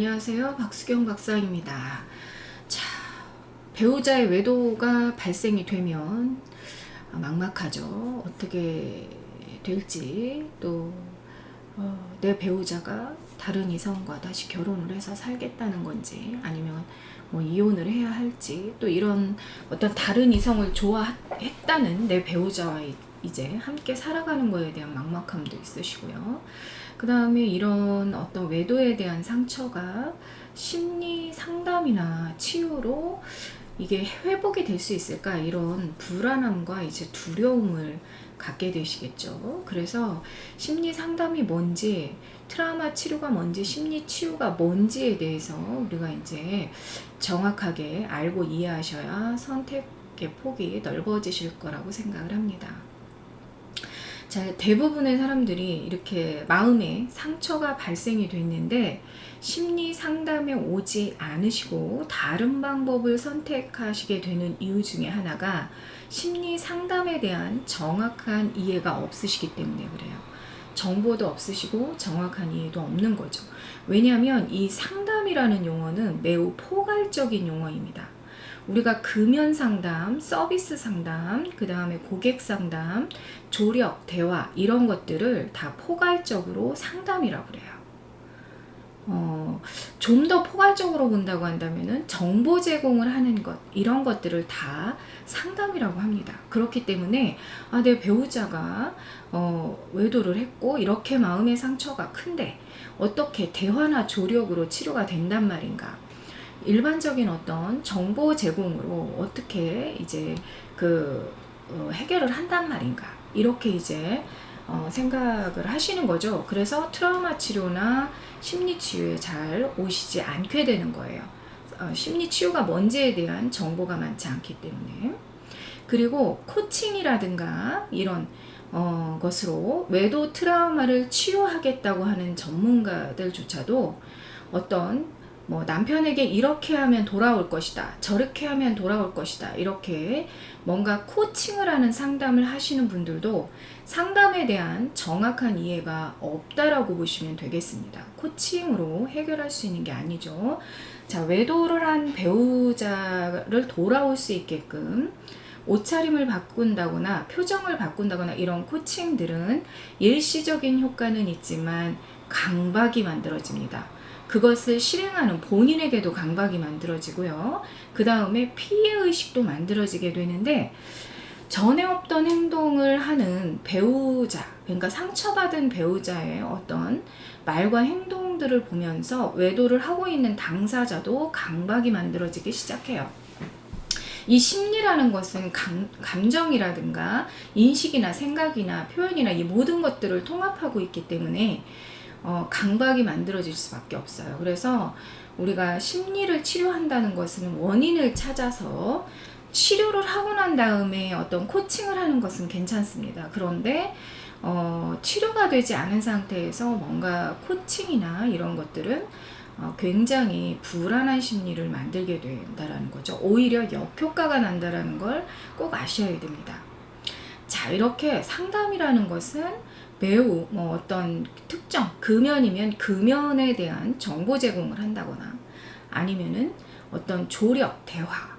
안녕하세요. 박수경 박사입니다. 자, 배우자의 외도가 발생이 되면 막막하죠. 어떻게 될지 또 어, 내 배우자가 다른 이성과 다시 결혼을 해서 살겠다는 건지 아니면 뭐 이혼을 해야 할지 또 이런 어떤 다른 이성을 좋아했다는 내 배우자와 이- 이제 함께 살아가는 거에 대한 막막함도 있으시고요. 그 다음에 이런 어떤 외도에 대한 상처가 심리 상담이나 치유로 이게 회복이 될 수 있을까 이런 불안함과 이제 두려움을 갖게 되시겠죠. 그래서 심리 상담이 뭔지 트라우마 치료가 뭔지 심리 치유가 뭔지에 대해서 우리가 이제 정확하게 알고 이해하셔야 선택의 폭이 넓어지실 거라고 생각을 합니다. 자, 대부분의 사람들이 이렇게 마음에 상처가 발생이 됐는데 심리 상담에 오지 않으시고 다른 방법을 선택하시게 되는 이유 중에 하나가 심리 상담에 대한 정확한 이해가 없으시기 때문에 그래요. 정보도 없으시고 정확한 이해도 없는 거죠. 왜냐하면 이 상담이라는 용어는 매우 포괄적인 용어입니다. 우리가 금연 상담, 서비스 상담, 그 다음에 고객 상담, 조력, 대화 이런 것들을 다 포괄적으로 상담이라고 그래요. 어, 좀 더 포괄적으로 본다고 한다면은 정보 제공을 하는 것 이런 것들을 다 상담이라고 합니다. 그렇기 때문에 아, 내 배우자가 어, 외도를 했고 이렇게 마음의 상처가 큰데 어떻게 대화나 조력으로 치료가 된단 말인가? 일반적인 어떤 정보 제공으로 어떻게 이제 그 어, 해결을 한단 말인가 이렇게 이제 어, 생각을 하시는 거죠. 그래서 트라우마 치료나 심리 치유에 잘 오시지 않게 되는 거예요. 어, 심리 치유가 뭔지에 대한 정보가 많지 않기 때문에 그리고 코칭이라든가 이런 어, 것으로 외도 트라우마를 치유하겠다고 하는 전문가들조차도 어떤 뭐 남편에게 이렇게 하면 돌아올 것이다. 저렇게 하면 돌아올 것이다. 이렇게 뭔가 코칭을 하는 상담을 하시는 분들도 상담에 대한 정확한 이해가 없다라고 보시면 되겠습니다. 코칭으로 해결할 수 있는 게 아니죠. 자, 외도를 한 배우자를 돌아올 수 있게끔 옷차림을 바꾼다거나 표정을 바꾼다거나 이런 코칭들은 일시적인 효과는 있지만 강박이 만들어집니다. 그것을 실행하는 본인에게도 강박이 만들어지고요. 그 다음에 피해의식도 만들어지게 되는데, 전에 없던 행동을 하는 배우자, 그러니까 상처받은 배우자의 어떤 말과 행동들을 보면서 외도를 하고 있는 당사자도 강박이 만들어지기 시작해요. 이 심리라는 것은 감, 감정이라든가 인식이나 생각이나 표현이나 이 모든 것들을 통합하고 있기 때문에 어, 강박이 만들어질 수밖에 없어요. 그래서 우리가 심리를 치료한다는 것은 원인을 찾아서 치료를 하고 난 다음에 어떤 코칭을 하는 것은 괜찮습니다. 그런데 어, 치료가 되지 않은 상태에서 뭔가 코칭이나 이런 것들은 어, 굉장히 불안한 심리를 만들게 된다라는 거죠. 오히려 역효과가 난다라는 걸 꼭 아셔야 됩니다. 자, 이렇게 상담이라는 것은 매우 뭐 어떤 특정 금연이면 금연에 대한 정보 제공을 한다거나 아니면은 어떤 조력 대화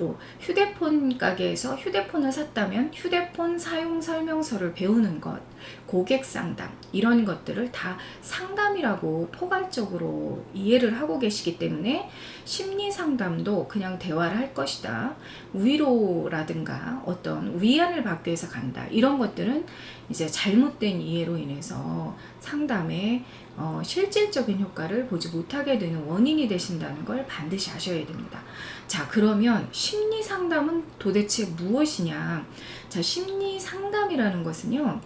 또 휴대폰 가게에서 휴대폰을 샀다면 휴대폰 사용 설명서를 배우는 것 고객 상담 이런 것들을 다 상담이라고 포괄적으로 이해를 하고 계시기 때문에 심리 상담도 그냥 대화를 할 것이다. 위로라든가 어떤 위안을 받기 위해서 간다. 이런 것들은 이제 잘못된 이해로 인해서 상담에 어, 실질적인 효과를 보지 못하게 되는 원인이 되신다는 걸 반드시 아셔야 됩니다. 자, 그러면 심리 상담은 도대체 무엇이냐? 자, 심리 상담이라는 것은요,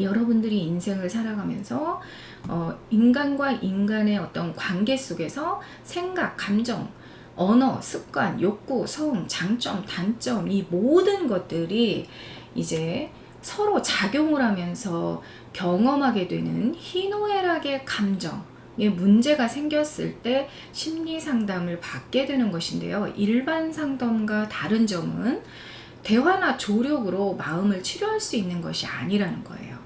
여러분들이 인생을 살아가면서 어, 인간과 인간의 어떤 관계 속에서 생각, 감정, 언어, 습관, 욕구, 성, 장점, 단점 이 모든 것들이 이제 서로 작용을 하면서 경험하게 되는 희노애락의 감정에 문제가 생겼을 때 심리 상담을 받게 되는 것인데요. 일반 상담과 다른 점은 대화나 조력으로 마음을 치료할 수 있는 것이 아니라는 거예요.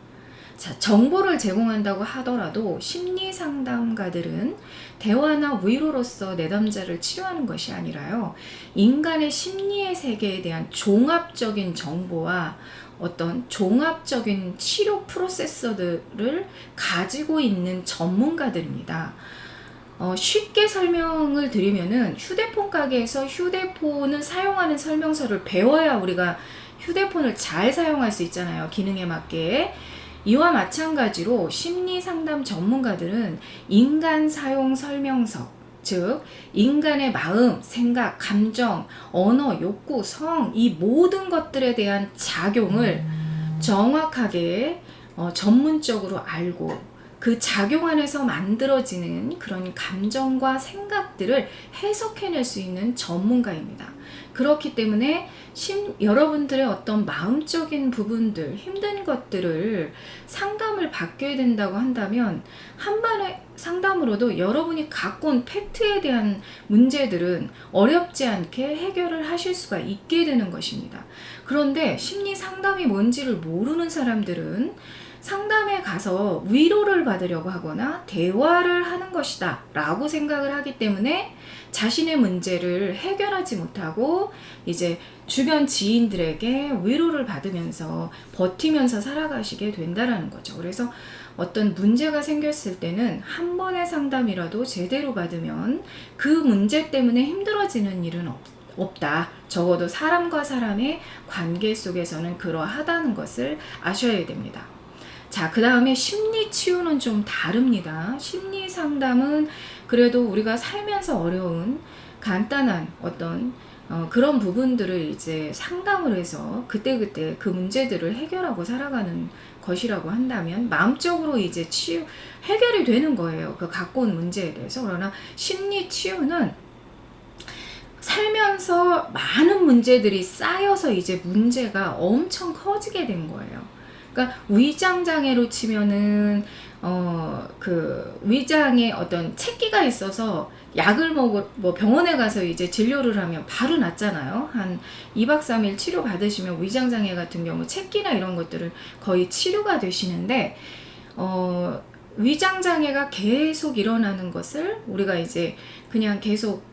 자, 정보를 제공한다고 하더라도 심리 상담가들은 대화나 위로로서 내담자를 치료하는 것이 아니라요. 인간의 심리의 세계에 대한 종합적인 정보와 어떤 종합적인 치료 프로세서들을 가지고 있는 전문가들입니다. 어, 쉽게 설명을 드리면은 휴대폰 가게에서 휴대폰을 사용하는 설명서를 배워야 우리가 휴대폰을 잘 사용할 수 있잖아요. 기능에 맞게. 이와 마찬가지로 심리 상담 전문가들은 인간 사용 설명서, 즉, 인간의 마음, 생각, 감정, 언어, 욕구, 성, 이 모든 것들에 대한 작용을 정확하게 어, 전문적으로 알고 그 작용 안에서 만들어지는 그런 감정과 생각들을 해석해낼 수 있는 전문가입니다. 그렇기 때문에 심, 여러분들의 어떤 마음적인 부분들, 힘든 것들을 상담을 받게 된다고 한다면 한 번의 상담으로도 여러분이 갖고 온 팩트에 대한 문제들은 어렵지 않게 해결을 하실 수가 있게 되는 것입니다. 그런데 심리 상담이 뭔지를 모르는 사람들은 상담에 가서 위로를 받으려고 하거나 대화를 하는 것이다 라고 생각을 하기 때문에 자신의 문제를 해결하지 못하고 이제 주변 지인들에게 위로를 받으면서 버티면서 살아가시게 된다라는 거죠. 그래서 어떤 문제가 생겼을 때는 한 번의 상담이라도 제대로 받으면 그 문제 때문에 힘들어지는 일은 없, 없다. 적어도 사람과 사람의 관계 속에서는 그러하다는 것을 아셔야 됩니다. 자, 그 다음에 심리 치유는 좀 다릅니다. 심리 상담은 그래도 우리가 살면서 어려운 간단한 어떤 어, 그런 부분들을 이제 상담을 해서 그때그때 그 문제들을 해결하고 살아가는 것이라고 한다면 마음적으로 이제 치유, 해결이 되는 거예요. 그 갖고 온 문제에 대해서. 그러나 심리 치유는 살면서 많은 문제들이 쌓여서 이제 문제가 엄청 커지게 된 거예요. 그러니까 위장 장애로 치면은 어 그 위장에 어떤 체기가 있어서 약을 먹어 뭐 병원에 가서 이제 진료를 하면 바로 낫잖아요. 한 2박 3일 치료 받으시면 위장 장애 같은 경우 체기나 이런 것들을 거의 치료가 되시는데 어 위장 장애가 계속 일어나는 것을 우리가 이제 그냥 계속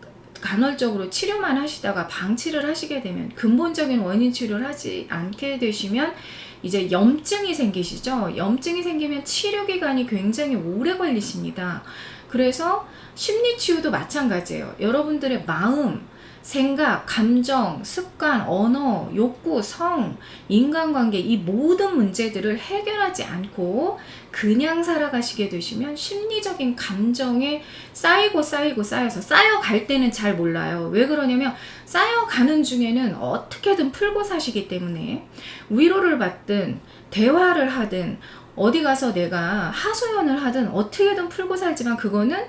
간헐적으로 치료만 하시다가 방치를 하시게 되면 근본적인 원인 치료를 하지 않게 되시면 이제 염증이 생기시죠. 염증이 생기면 치료 기간이 굉장히 오래 걸리십니다. 그래서 심리 치유도 마찬가지예요. 여러분들의 마음, 생각, 감정, 습관, 언어, 욕구, 성, 인간관계 이 모든 문제들을 해결하지 않고 그냥 살아가시게 되시면 심리적인 감정에 쌓이고 쌓이고 쌓여서 쌓여갈 때는 잘 몰라요. 왜 그러냐면 쌓여가는 중에는 어떻게든 풀고 사시기 때문에 위로를 받든 대화를 하든 어디 가서 내가 하소연을 하든 어떻게든 풀고 살지만 그거는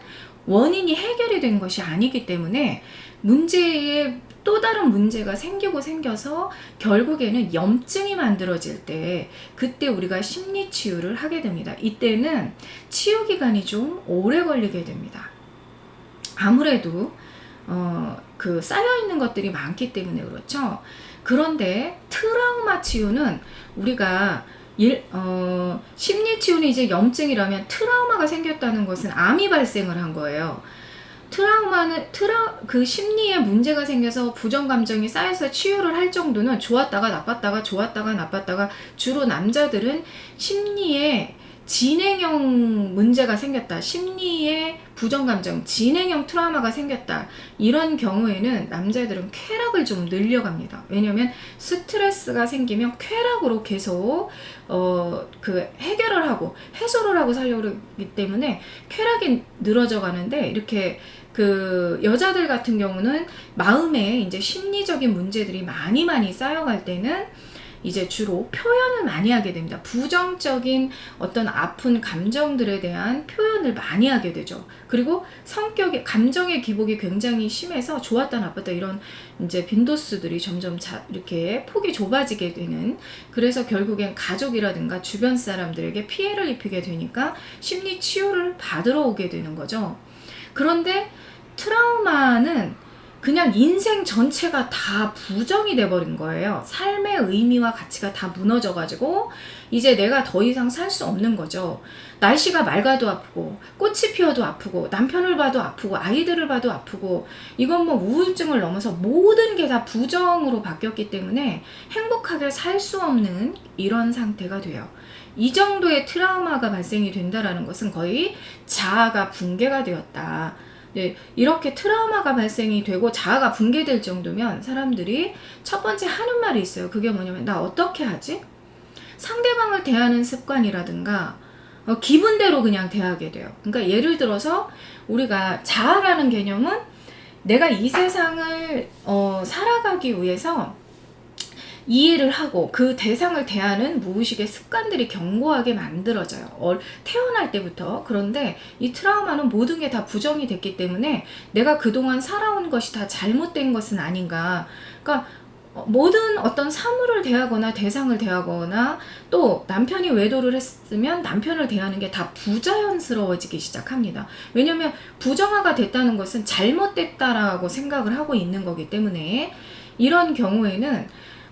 원인이 해결이 된 것이 아니기 때문에 문제에 또 다른 문제가 생기고 생겨서 결국에는 염증이 만들어질 때 그때 우리가 심리 치유를 하게 됩니다. 이때는 치유 기간이 좀 오래 걸리게 됩니다. 아무래도 어, 그 쌓여 있는 것들이 많기 때문에 그렇죠. 그런데 트라우마 치유는 우리가 일, 어, 심리 치유는 이제 염증이라면 트라우마가 생겼다는 것은 암이 발생을 한 거예요. 트라우마는 트라 그 심리에 문제가 생겨서 부정 감정이 쌓여서 치유를 할 정도는 좋았다가 나빴다가 좋았다가 나빴다가 주로 남자들은 심리에 진행형 문제가 생겼다. 심리에 부정감정, 진행형 트라우마가 생겼다. 이런 경우에는 남자들은 쾌락을 좀 늘려갑니다. 왜냐면 스트레스가 생기면 쾌락으로 계속, 어, 그 해결을 하고 해소를 하고 살려고 하기 때문에 쾌락이 늘어져 가는데 이렇게 그 여자들 같은 경우는 마음에 이제 심리적인 문제들이 많이 많이 쌓여갈 때는 이제 주로 표현을 많이 하게 됩니다. 부정적인 어떤 아픈 감정들에 대한 표현을 많이 하게 되죠. 그리고 성격의 감정의 기복이 굉장히 심해서 좋았다 나빴다 이런 이제 빈도수들이 점점 자, 이렇게 폭이 좁아지게 되는 그래서 결국엔 가족이라든가 주변 사람들에게 피해를 입히게 되니까 심리 치유를 받으러 오게 되는 거죠. 그런데 트라우마는 그냥 인생 전체가 다 부정이 돼버린 거예요. 삶의 의미와 가치가 다 무너져가지고 이제 내가 더 이상 살 수 없는 거죠. 날씨가 맑아도 아프고 꽃이 피어도 아프고 남편을 봐도 아프고 아이들을 봐도 아프고 이건 뭐 우울증을 넘어서 모든 게 다 부정으로 바뀌었기 때문에 행복하게 살 수 없는 이런 상태가 돼요. 이 정도의 트라우마가 발생이 된다라는 것은 거의 자아가 붕괴가 되었다. 네, 이렇게 트라우마가 발생이 되고 자아가 붕괴될 정도면 사람들이 첫 번째 하는 말이 있어요. 그게 뭐냐면 나 어떻게 하지? 상대방을 대하는 습관이라든가 어, 기분대로 그냥 대하게 돼요. 그러니까 예를 들어서 우리가 자아라는 개념은 내가 이 세상을 어, 살아가기 위해서 이해를 하고 그 대상을 대하는 무의식의 습관들이 견고하게 만들어져요. 어, 태어날 때부터. 그런데 이 트라우마는 모든 게 다 부정이 됐기 때문에 내가 그동안 살아온 것이 다 잘못된 것은 아닌가. 그러니까 어, 모든 어떤 사물을 대하거나 대상을 대하거나 또 남편이 외도를 했으면 남편을 대하는 게 다 부자연스러워지기 시작합니다. 왜냐면 부정화가 됐다는 것은 잘못됐다라고 생각을 하고 있는 거기 때문에 이런 경우에는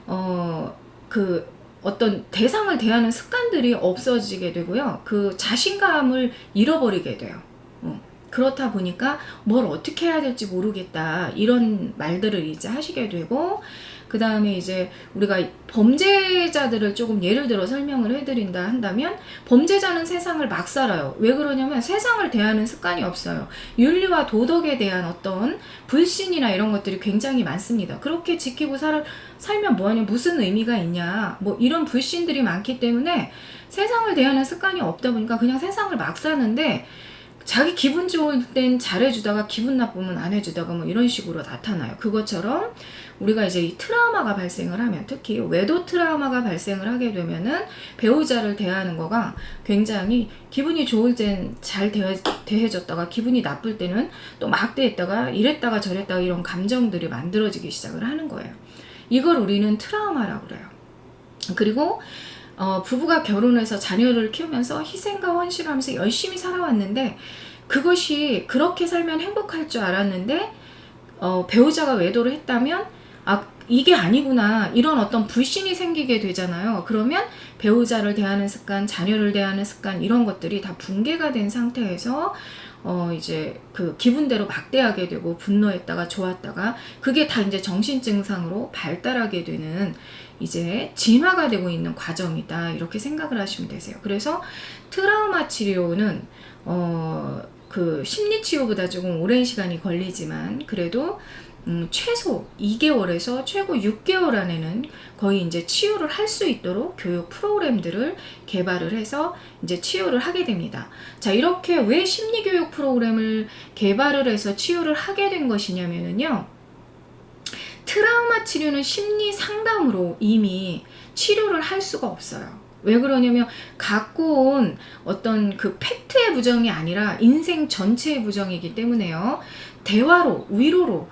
어, 그 어떤 대상을 대하는 습관들이 없어지게 되고요. 그 자신감을 잃어버리게 돼요. 어, 그렇다 보니까 뭘 어떻게 해야 될지 모르겠다. 이런 말들을 이제 하시게 되고, 그 다음에 이제 우리가 범죄자들을 조금 예를 들어 설명을 해드린다 한다면, 범죄자는 세상을 막 살아요. 왜 그러냐면 세상을 대하는 습관이 없어요. 윤리와 도덕에 대한 어떤 불신이나 이런 것들이 굉장히 많습니다. 그렇게 지키고 살, 살면 뭐하냐, 무슨 의미가 있냐, 뭐 이런 불신들이 많기 때문에 세상을 대하는 습관이 없다 보니까 그냥 세상을 막 사는데 자기 기분 좋을 땐 잘해주다가 기분 나쁘면 안 해주다가 뭐 이런 식으로 나타나요. 그것처럼 우리가 이제 이 트라우마가 발생을 하면 특히 외도 트라우마가 발생을 하게 되면은 배우자를 대하는 거가 굉장히 기분이 좋을 땐 잘 대해, 대해줬다가 기분이 나쁠 때는 또 막 대했다가 이랬다가 저랬다가 이런 감정들이 만들어지기 시작을 하는 거예요. 이걸 우리는 트라우마라고 그래요. 그리고 어, 부부가 결혼해서 자녀를 키우면서 희생과 헌신을 하면서 열심히 살아왔는데 그것이 그렇게 살면 행복할 줄 알았는데 어, 배우자가 외도를 했다면 아 이게 아니구나 이런 어떤 불신이 생기게 되잖아요. 그러면 배우자를 대하는 습관, 자녀를 대하는 습관 이런 것들이 다 붕괴가 된 상태에서 어 이제 그 기분대로 막대하게 되고 분노했다가 좋았다가 그게 다 이제 정신 증상으로 발달하게 되는 이제 진화가 되고 있는 과정이다 이렇게 생각을 하시면 되세요. 그래서 트라우마 치료는 어그 심리 치료보다 조금 오랜 시간이 걸리지만 그래도 음, 최소 2개월에서 최고 6개월 안에는 거의 이제 치유를 할 수 있도록 교육 프로그램들을 개발을 해서 이제 치유를 하게 됩니다. 자, 이렇게 왜 심리교육 프로그램을 개발을 해서 치유를 하게 된 것이냐면요. 트라우마 치료는 심리 상담으로 이미 치료를 할 수가 없어요. 왜 그러냐면 갖고 온 어떤 그 팩트의 부정이 아니라 인생 전체의 부정이기 때문에요. 대화로, 위로로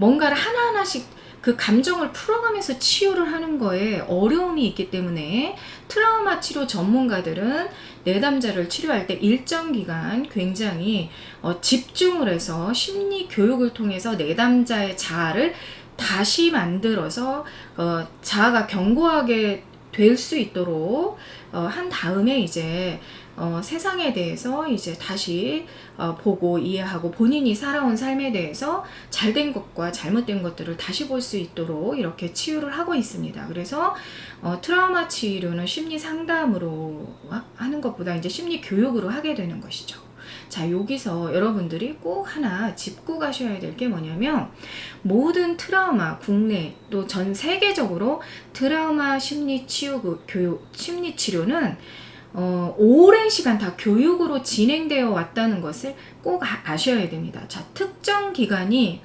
뭔가를 하나하나씩 그 감정을 풀어가면서 치유를 하는 거에 어려움이 있기 때문에 트라우마 치료 전문가들은 내담자를 치료할 때 일정 기간 굉장히 어, 집중을 해서 심리 교육을 통해서 내담자의 자아를 다시 만들어서 어, 자아가 견고하게 될 수 있도록 어, 한 다음에 이제 어, 세상에 대해서 이제 다시 어, 보고 이해하고 본인이 살아온 삶에 대해서 잘된 것과 잘못된 것들을 다시 볼 수 있도록 이렇게 치유를 하고 있습니다. 그래서 어, 트라우마 치료는 심리 상담으로 하는 것보다 이제 심리 교육으로 하게 되는 것이죠. 자, 여기서 여러분들이 꼭 하나 짚고 가셔야 될 게 뭐냐면, 모든 트라우마, 국내 또 전 세계적으로 트라우마 심리 치유 그 교육, 심리 치료는 어, 오랜 시간 다 교육으로 진행되어 왔다는 것을 꼭 아, 셔야 됩니다. 자, 특정 기간이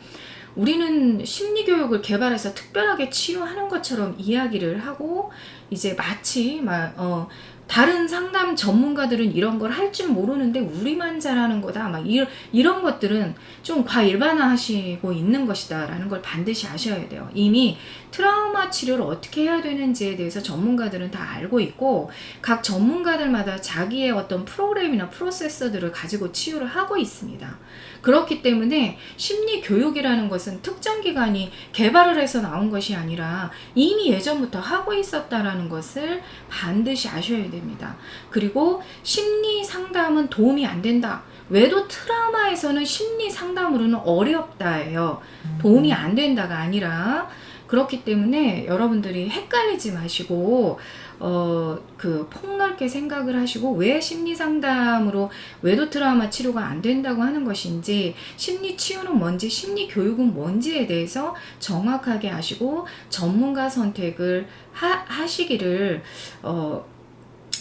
우리는 심리 교육을 개발해서 특별하게 치유하는 것처럼 이야기를 하고 이제 마치 막 어, 다른 상담 전문가들은 이런 걸 할 줄 모르는데 우리만 잘하는 거다. 막 이런 이런 것들은 좀 과일반화하시고 있는 것이다라는 걸 반드시 아셔야 돼요. 이미 트라우마 치료를 어떻게 해야 되는지에 대해서 전문가들은 다 알고 있고 각 전문가들마다 자기의 어떤 프로그램이나 프로세서들을 가지고 치유를 하고 있습니다. 그렇기 때문에 심리 교육이라는 것은 특정 기관이 개발을 해서 나온 것이 아니라 이미 예전부터 하고 있었다라는 것을 반드시 아셔야 됩니다. 그리고 심리 상담은 도움이 안 된다. 외도 트라우마에서는 심리 상담으로는 어렵다예요. 도움이 안 된다가 아니라 그렇기 때문에 여러분들이 헷갈리지 마시고 어 그 폭넓게 생각을 하시고 왜 심리 상담으로 외도 트라우마 치료가 안 된다고 하는 것인지 심리 치유는 뭔지 심리 교육은 뭔지에 대해서 정확하게 아시고 전문가 선택을 하, 하시기를 어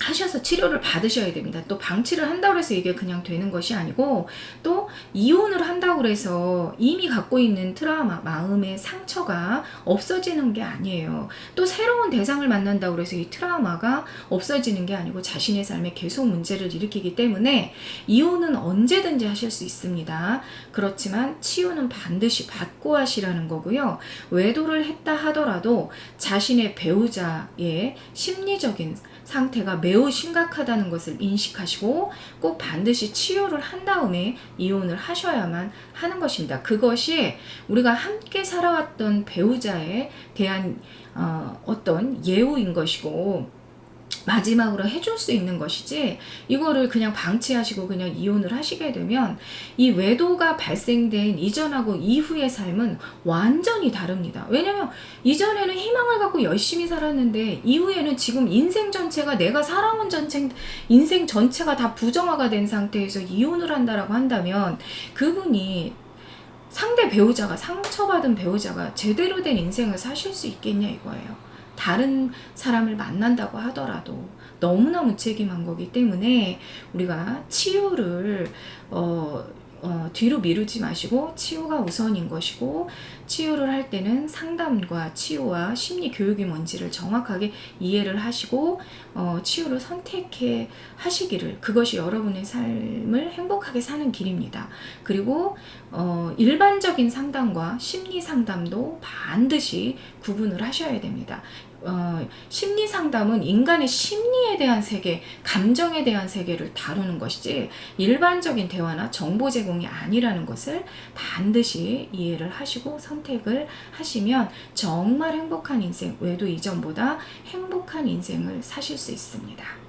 하셔서 치료를 받으셔야 됩니다. 또 방치를 한다고 해서 이게 그냥 되는 것이 아니고 또 이혼을 한다고 해서 이미 갖고 있는 트라우마, 마음의 상처가 없어지는 게 아니에요. 또 새로운 대상을 만난다고 해서 이 트라우마가 없어지는 게 아니고 자신의 삶에 계속 문제를 일으키기 때문에 이혼은 언제든지 하실 수 있습니다. 그렇지만 치유는 반드시 받고 하시라는 거고요. 외도를 했다 하더라도 자신의 배우자의 심리적인 상태가 매우 심각하다는 것을 인식하시고 꼭 반드시 치료를 한 다음에 이혼을 하셔야만 하는 것입니다. 그것이 우리가 함께 살아왔던 배우자에 대한 어, 어떤 예우인 것이고 마지막으로 해줄 수 있는 것이지 이거를 그냥 방치하시고 그냥 이혼을 하시게 되면 이 외도가 발생된 이전하고 이후의 삶은 완전히 다릅니다. 왜냐면 이전에는 희망을 갖고 열심히 살았는데 이후에는 지금 인생 전체가 내가 살아온 전체 인생 전체가 다 부정화가 된 상태에서 이혼을 한다라고 한다면 그분이 상대 배우자가 상처받은 배우자가 제대로 된 인생을 사실 수 있겠냐 이거예요. 다른 사람을 만난다고 하더라도 너무나 무책임한 거기 때문에 우리가 치유를 어, 어, 뒤로 미루지 마시고 치유가 우선인 것이고 치유를 할 때는 상담과 치유와 심리 교육이 뭔지를 정확하게 이해를 하시고 어, 치유를 선택해 하시기를 그것이 여러분의 삶을 행복하게 사는 길입니다. 그리고 어, 일반적인 상담과 심리 상담도 반드시 구분을 하셔야 됩니다. 어, 심리 상담은 인간의 심리에 대한 세계, 감정에 대한 세계를 다루는 것이지 일반적인 대화나 정보 제공이 아니라는 것을 반드시 이해를 하시고 선택을 하시면 정말 행복한 인생, 외도 이전보다 행복한 인생을 사실 수 있습니다.